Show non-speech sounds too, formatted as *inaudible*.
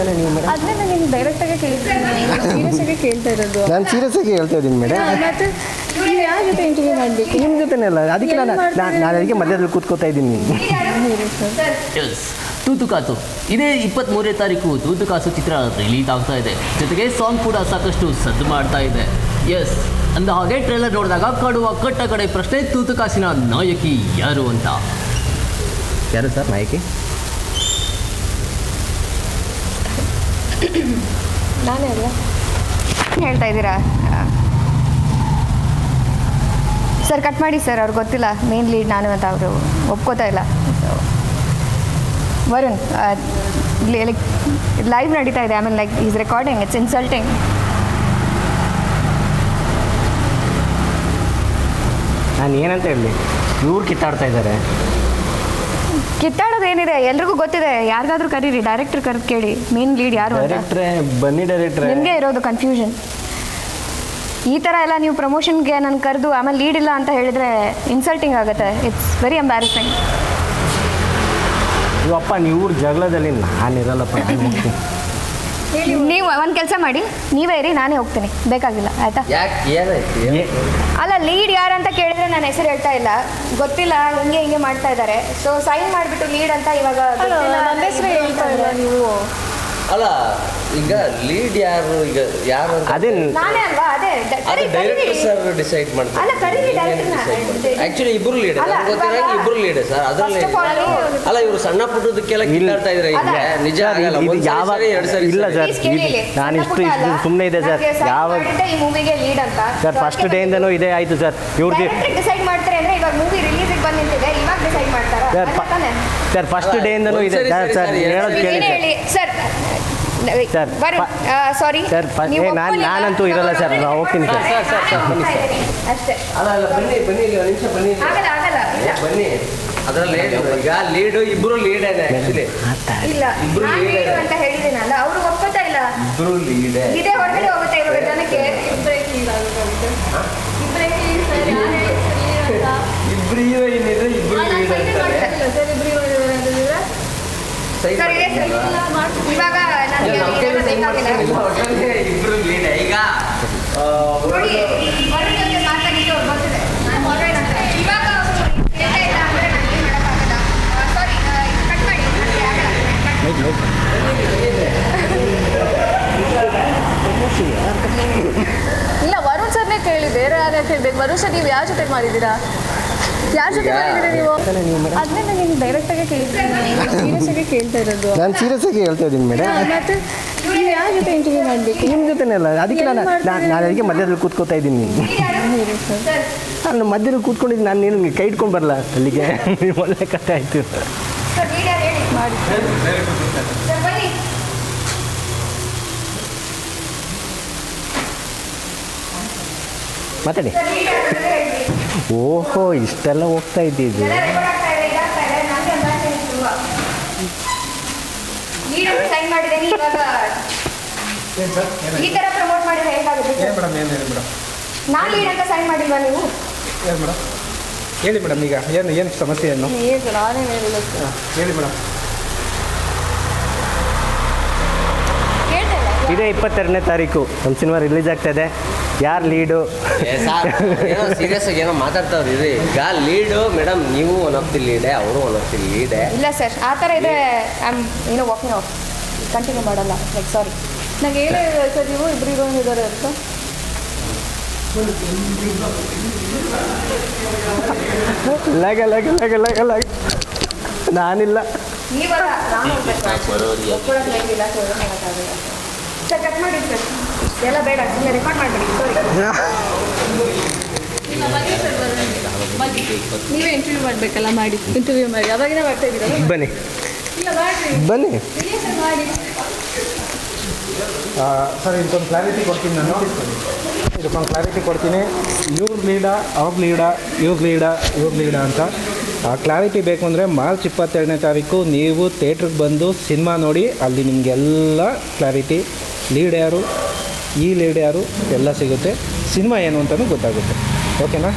ತಾನೇ ನೀವು ಮೇಡಮ್? ಅದನ್ನೇ ನಾನು ನಿಮ್ಗೆ ಡೈರೆಕ್ಟಾಗಿ ಆಗಿ ಕೇಳ್ತಾ ಇರೋದು. ನಾನು ಸೀರಿಯಸ್ ಆಗಿ ಹೇಳ್ತಾ ಇದ್ದೀನಿ ಮೇಡಮ್. ಮತ್ತೆ ನೀವು ಜೊತೆ ಇಂಟರ್ವ್ಯೂ ಮಾಡಬೇಕು? ನಿಮ್ಮ ಜೊತೆನೇ ಅಲ್ಲ. ಅದಕ್ಕೆ ನಾನು ನಾನು ಅದಕ್ಕೆ ಮಧ್ಯದಲ್ಲಿ ಕೂತ್ಕೋತಾ ಇದ್ದೀನಿ. ಎಸ್ ತೂತು ಕಾಸು ಇದೇ ಇಪ್ಪತ್ಮೂರನೇ ತಾರೀಕು ತೂತುಕಾಸು ಚಿತ್ರ ರಿಲೀಸ್ ಆಗ್ತಾ ಇದೆ. ಜೊತೆಗೆ ಸಾಂಗ್ ಕೂಡ ಸಾಕಷ್ಟು ಸದ್ದು ಮಾಡ್ತಾ ಇದೆ. ಎಸ್ ಅಂದ ಹಾಗೆ ಟ್ರೇಲರ್ ನೋಡಿದಾಗ ಕಡುವ ಕಟ್ಟ ಕಡೆ ಪ್ರಶ್ನೆ ತೂತುಕಾಸಿನ ನಾಯಕಿ ಯಾರು ಅಂತ? ಯಾರು ಸರ್ ನಾಯಕಿ? ನಾನೇ ಅಲ್ಲ ಹೇಳ್ತಾ ಇದ್ದೀರಾ? ಸರ್ ಕಟ್ ಮಾಡಿ ಸರ್ ಅವ್ರಿಗೆ ಗೊತ್ತಿಲ್ಲ. ಮೇನ್ ಲೀಡ್ ನಾನು ಅಂತ ಅವರು ಒಪ್ಕೋತಾ ಇಲ್ಲ. ವರುಣ್ ಲೈಕ್ ಲೈವ್ ನಡೀತಾ ಇದೆ. ಆಮೇಲೆ like is recording it's insulting ನಾನು ಏನಂತ ಹೇಳಿ ಇವ್ರು ಕಿತ್ತಾಡ್ತಾ ಇದ್ದಾರೆ. ಕಿತ್ತಾಡೋದು ಏನಿದೆ? ಎಲ್ರಿಗೂ ಗೊತ್ತಿದೆ. ಯಾರಿಗಾದ್ರೂ ಕರೀರಿ. ಡೈರೆಕ್ಟರ್ ಕರೆದು ಕೇಳಿ. ಮೇನ್ ಲೀಡ್ ಯಾರು ಅಂತ. ಡೈರೆಕ್ಟ್ರೇ ಬನ್ನಿ ಡೈರೆಕ್ಟರ್ ನಿಮಗೆ ಇರೋದು ಕನ್ಫ್ಯೂಷನ್ ಈ ಥರ ಎಲ್ಲ ನೀವು ಪ್ರಮೋಷನ್ಗೆ ನಾನು ಕರೆದು ಆಮೇಲೆ ಲೀಡ್ ಇಲ್ಲ ಅಂತ ಹೇಳಿದ್ರೆ ಇನ್ಸಲ್ಟಿಂಗ್ ಆಗುತ್ತೆ. ಇಟ್ಸ್ ವೆರಿ ಎಂಬ್ಯಾರಸಿಂಗ್ ಇವಪ್ಪ ನೀವು ಜಗಳದಲ್ಲಿ ನಾನಿರಲ್ಲಪ್ಪ ನಾನು ಹೋಗ್ತೀನಿ. ನೀವು ಒಂದು ಕೆಲಸ ಮಾಡಿ ನೀವೇ ಇರಿ ನಾನೇ ಹೋಗ್ತೀನಿ. ಬೇಕಾಗಿಲ್ಲ ಆಯ್ತಾ? ಯಾಕೆ ಏನಾಯ್ತು? ಅಲ್ಲ ಲೀಡ್ ಯಾರು ಅಂತ ಕೇಳಿದ್ರೆ ನಾನು ಹೆಸರು ಹೇಳ್ತಾ ಇಲ್ಲ. ಗೊತ್ತಿಲ್ಲ ಹಿಂಗೆ ಹಿಂಗೆ ಮಾಡ್ತಾ ಇದ್ದಾರೆ ಸೊ ಸೈನ್ ಮಾಡಿಬಿಟ್ಟು ಲೀಡ್ ಅಂತ ಇವಾಗ ಗೊತ್ತಿಲ್ಲ ನನ್ನ ಹೆಸ್ರು ಹೆಸರು ಹೇಳ್ತಾ ಇಲ್ಲ ನೀವು? ಅಲ್ಲ ಈಗ ಲೀಡ್ ಯಾರು? ಈಗ ಯಾರು ಅದೇ ನಾನೇ ಅಲ್ವಾ? ಅದೇ ಡೈರೆಕ್ಟರ್ ಸರ್ ಡಿಸೈಡ್ ಮಾಡ್ತಾರೆ. ಆಕ್ಚುಲಿ ಇಬ್ರು ಲೀಡ್ ಇವಾಗ- ಇಬ್ರು ಲೀಡ್ ಸರ್ ಅದ್ರಲ್ಲಿ ಅಲ್ಲ ಇವರು ಸಣ್ಣ ಪುಟ್ಟದಕ್ಕೆಲ್ಲ ಕಿಲ್ಲಾಡ್ತಾ ಇದ್ರೆ. ನಿಜ ಆಗಲ್ಲ ಇದು ಎರಡು ಸರ್ ಯಾವ- ಇಲ್ಲ ಸರ್. ನಾನು ಇಷ್ಟು ಸುಮ್ಮನೆ ಇಷ್ಟು ಇದೆ ಸರ್. ಯಾವ- ಈ ಮೂವಿಗೆ ಲೀಡ್ ಅಂತ. ಸರ್ ಫಸ್ಟ್ ಡೇಯಿಂದನೂ ಇದೇ ಆಯ್ತು ಸರ್. ಇವ್ರದ್ದು ಡಿಸೈಡ್ ಮಾಡ್ತಾರೆ ಅಂದ್ರೆ ಇವಾಗ ಮೂವಿ ರಿಲೀಸ್ ಬಂದು ನಿಂತಿದೆ ಇವಾಗ ಡಿಸೈಡ್ ಮಾಡ್ತಾರಾ? ಸರ್ ಫಸ್ಟ್ ಡೇ ಡೇಯಿಂದನೂ ಇದೆ. ಸರ್ ಹೇಳೋದು ಸರಿ. ಕೇಳಿ ಸರ್ ಸರ್ ಸರ್, ಪ- ಸಾರಿ ಸರ್, ಪ- ಏ, ನಾನ್- ನಾನಂತೂ ಇರಲ್ಲ ಸರ್, ನಾನು ಹೋಗ್ತೀನಿ ಸರ್. ಸರ್, ಸರ್, ಸರ್, ಬನ್ನಿ. ಸರ್. ಅಷ್ಟೇ. ಅಲ್ಲ ಅಲ್ಲ ಬನ್ನಿ ಬನ್ನಿ ಇಲ್ಲಿ ಒಂದ್ ನಿಮಿಷ ಬನ್ನಿ. ಇಲ್ಲಿ. ಆಗಲ್ಲ ಆಗಲ್ಲ. ಇಲ್ಲ. ಬನ್ನಿ. ಅದ್ರಲ್ಲಿ ಈಗ ಲೀಡ್ ಇಬ್ರು ಲೀಡ್ ಇದೆ ಆಕ್ಚುಲಿ ಇಲ್ಲ ಇಬ್ರು ನಾನು ಲೀಡು ಅಂತ ಹೇಳಿದ್ದೀನಲ್ಲ ಅವರು ಒಪ್ಕೋತಾ ಇಲ್ಲ. ಇಬ್ರು ಲೀಡ್ ಇದೆ. ಹೊರಗಡೆ ಹೋಗುತ್ತೆ ಇವಾಗ ಜನಕ್ಕೆ. ಇಬ್ರು ಹೀರೋಯಿನ್ ಇದ್ರೆ ಇಬ್ರು ಅಲ್ಲ, ಲೀಡ್ ಅಂತಾರೆ. ಮಾಡ್ತಾರೆ. ಇವಾಗ ನನಗೆ ಲೀಡ್ ಈಗ ನಾನು ಕೇಳ್ತಾ ಇಲ್ಲ, ವರುಣ್ ಸರ್ನೇ ಕೇಳಿ ಬೇರೆ ಯಾರೇ ಕೇಳ್ಬೇಕು ವರುಣ್ ಸರ್, ನೀವು ಯಾವ ಜೊತೆ ಮಾಡಿದ್ದೀರಾ? ಯಾರ ಜೊತೆ ನೀವು? ಅದನ್ನೇ ನಾನು ನಿಮ್ಗೆ ಡೈರೆಕ್ಟಾಗಿ ಕೇಳ್ತೀನಿ ಸೀರಿಯಸ್ ಆಗಿ ಕೇಳ್ತಾ ಇರೋದು. ನಾನು ಸೀರಿಯಸ್ ಆಗಿ ಹೇಳ್ತಾ ಇದ್ದೀನಿ ಮೇಡಮ್. ಮತ್ತೆ ನೀವು ಯಾರ ಜೊತೆ ಇಂಟರ್ವ್ಯೂ ಮಾಡಬೇಕು? ನಿಮ್ಮ ಜೊತೆನೇ ಅಲ್ಲ. ಅದಕ್ಕೆ ನಾನು ನಾನು ಅದಕ್ಕೆ ಮಧ್ಯದಲ್ಲಿ ಕೂತ್ಕೋತಾ ಇದ್ದೀನಿ. ಸರ್ ನಾನು ಮಧ್ಯದಲ್ಲಿ ಕೂತ್ಕೊಂಡಿದ್ದೀನಿ ನಾನು ನಿನಗೆ ಕೈ ಇಟ್ಕೊಂಡು ಬರಲ್ಲ ಅಲ್ಲಿಗೆ? *laughs* ಒಳ್ಳೆ ಕಥೆ ಆಯಿತು. ಸರ್ ಲೀಡರ್ ಹೇಳಿ? ಮಾಡಿ ಸರ್ ಬನ್ನಿ ಮಾತಾಡಿ ಸರ್ ಲೀಡರ್ ಹೇಳಿ ಓಹೋ ಇಷ್ಟೆಲ್ಲ ಹೋಗ್ತಾ ಇದ್ದಿದ್ದು ಎಲ್ಲ ರೆಕಾರ್ಡ್ ಆಗ್ತಾ ಇದೆ ಇದಾಗ್ತಾ ಇದೆ ನನಗೆ ಅಂದಾಜು ತುಂಬಾ ಓಹೋ ಇಷ್ಟೆಲ್ಲ ಹೋಗ್ತಾ ಇವಾಗ ಈ ತರ ಪ್ರಮೋಟ್ ಮಾಡಿದ್ರೆ ಹೇಗಾಗುತ್ತೆ? ಏನು ಮೇಡಮ್ ಏನು ಹೇಳಿ ಮೇಡಮ್. ನಾನು ಲೀಡ್ ಅಂತ ಸೈನ್ ಮಾಡಿಲ್ವಾ ನೀವು? ಏನು ಮೇಡಮ್. ಹೇಳಿ ಮೇಡಮ್ ಈಗ ಏನು ಏನು ಸಮಸ್ಯೆ ಏನು ಹಾಂ ಹೇಳಿ ಮೇಡಮ್. ಇದೇ ಇಪ್ಪತ್ತೆರಡನೇ ತಾರೀಕು. ನಮ್ಮ ಸಿನಿಮಾ ರಿಲೀಸ್ ಆಗ್ತಾ ಇದೆ. ಯಾರು ಲೀಡು? ಏನೋ ಸೀರಿಯಸ್ ಆಗಿ ಏನೋ ಮಾತಾಡ್ತಾವ್ರಿ ಇರಿ ಈಗ ಲೀಡು? ಮೇಡಮ್ ನೀವು ಒನ್ ಆಫ್ ದಿ ಲೀಡೆ ಅವರು ಒನ್ ಆಫ್ ದಿ ಲೀಡೆ ಇಲ್ಲ ಸರ್ ಆ ಥರ ಇದೆ ಐ ಆಮ್ ಏನೋ ವಾಕಿಂಗ್ ಆಫ್ ಕಂಟಿನ್ಯೂ ಮಾಡಲ್ಲ. ಲೈಕ್ ಸಾರಿ ನಂಗೆ ಏನೇ ಸರ್ ನೀವು ಇಬ್ಬರು ಹೀರೋಯಿನ್ ಇದ್ದಾರೆ ಅಂತ. ಲಗ ಲಗ ಲಗ ಲಗ ಲಗ. ನಾನಿಲ್ಲ. ನೀವಲ್ಲ ನಾನು ಸರ್ ಕಟ್ ಮಾಡಿ ಸರ್. ಎಲ್ಲ ಬೇಡ ಸುಮ್ಮನೆ ರೆಕಾರ್ಡ್ ಮಾಡಬೇಡಿ ಸಾರಿ ನೀವೇ ಇಂಟರ್ವ್ಯೂ ಮಾಡಬೇಕಲ್ಲ ಮಾಡಿ. ಇಂಟರ್ವ್ಯೂ ಮಾಡಿ. ಅವಾಗಿನ ಮಾಡ್ತಾ ಇದ್ದೀರಲ್ಲ? ಬನ್ನಿ. ಬನ್ನಿ. ಸರ್ ಇದೊಂದು ಸರ್ ಇದಕ್ಕೊಂದು ಕ್ಲಾರಿಟಿ ಕೊಡ್ತೀನಿ ನಾನು ಇದಕ್ಕೊಂದು ಕ್ಲಾರಿಟಿ ಕೊಡ್ತೀನಿ. ಇವ್ರ ಲೀಡ ಅವ್ರ ಲೀಡ ಇವ್ರ ಲೀಡ ಇವ್ರ ಲೀಡ ಅಂತ. ಆ ಕ್ಲಾರಿಟಿ ಬೇಕು ಅಂದರೆ ಮಾರ್ಚ್ ಇಪ್ಪತ್ತೆರಡನೇ ತಾರೀಕು ನೀವು ಥಿಯೇಟ್ರಿಗೆ ಬಂದು ಸಿನಿಮಾ ನೋಡಿ ಅಲ್ಲಿ ನಿಮಗೆಲ್ಲ ಕ್ಲಾರಿಟಿ ಲೀಡ್ ಯಾರು? ಈ ಲೇಡಿ ಯಾರು? ಎಲ್ಲ ಸಿಗುತ್ತೆ. ಸಿನಿಮಾ ಏನು ಅಂತಲೂ ಗೊತ್ತಾಗುತ್ತೆ. ಓಕೆನಾ